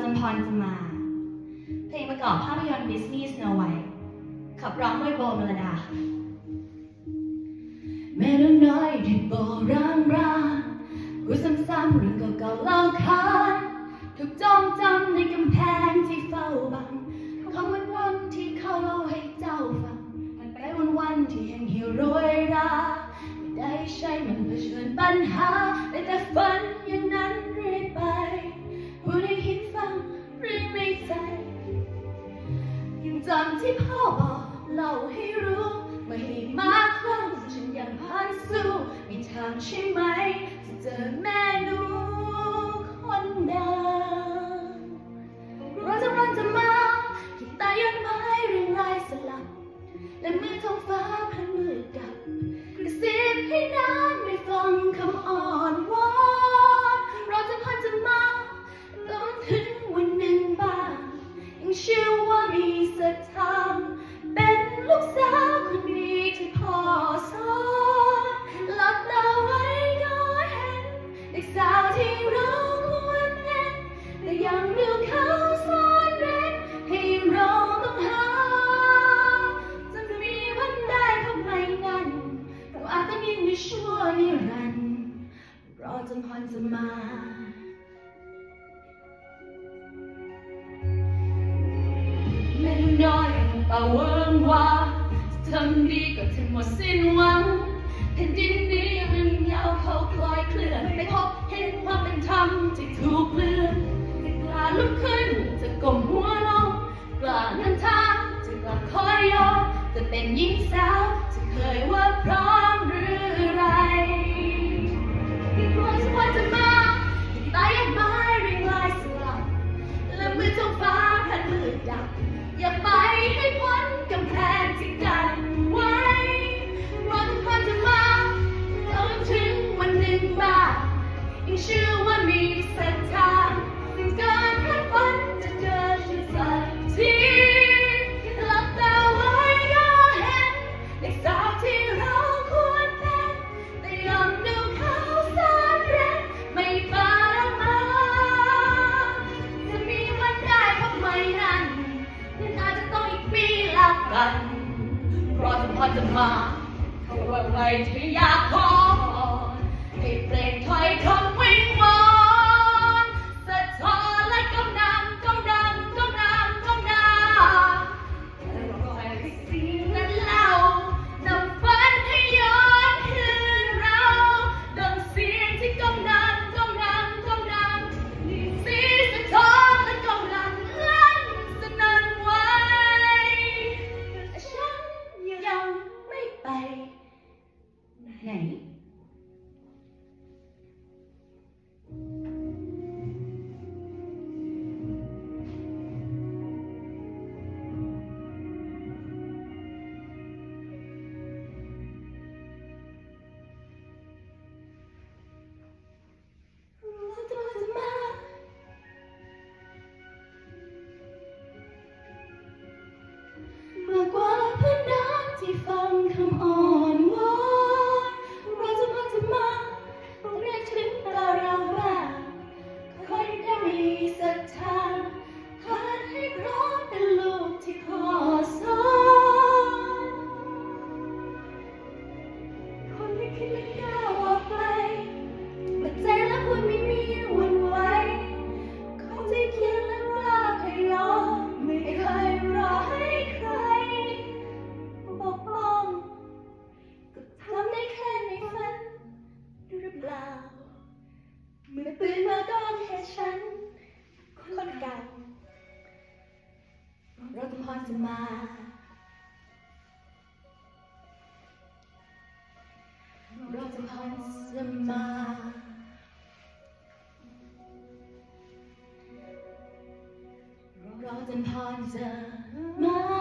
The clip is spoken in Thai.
จนพรจะมา เพลงประกอบภาพยนตร์ดิสนีย์สโนไวท์ขับร้องด้วยโบมลดา แม่นน้อยที่โบราณราพูดซ้ำๆเรื่องเก่าๆเล่าขานถูกจองจำในกำแพงที่เฝ้าบังคำวันวันที่เขาเล่าให้เจ้าฟัง มันไปวันวันที่ยังหิวโรยราไม่ได้ใช้มันเผชิญปัญหา ที่พ่อบอกเล่าให้รู้ ไม่ให้มาคลั่งฉันยังพันสู้มีทางใช่ไหมจะเจอแม่หนู อจนจะมาแม่น้อยป่าเวิงว่าทำดีก็ถึงหมดสิ้นหวังแผ่นดินนี้มันยาวเขาคลอยเคลื่อนไปพบเห็นความเป็นธรรมที่ถูกเลือนจะกล้าลุกขึ้นจะก้มหัวลงกล้านันทางจะกลับคอยยอมจะเป็นหญิงสาว ยังเชื่อว่ามีศรัทธาสิ่งเกินคาดฝันจะเจอฉันสักทีหลับตาไว้ก็เห็นเด็กสาวที่เราควรเป็นแต่ยังดูเขาซ่อนเร้นไม่ปาดมาจะมีวันได้พบไหมนั้นนั่นอาจจะต้องอีกปีละกัน เพราะถ้าพอจะมาเขาว่าไงที่อยากขอให้เปล่งถ้อยคำ ฟัง ต้องพรจะมาเราจะพันสมาเราจะพันจะ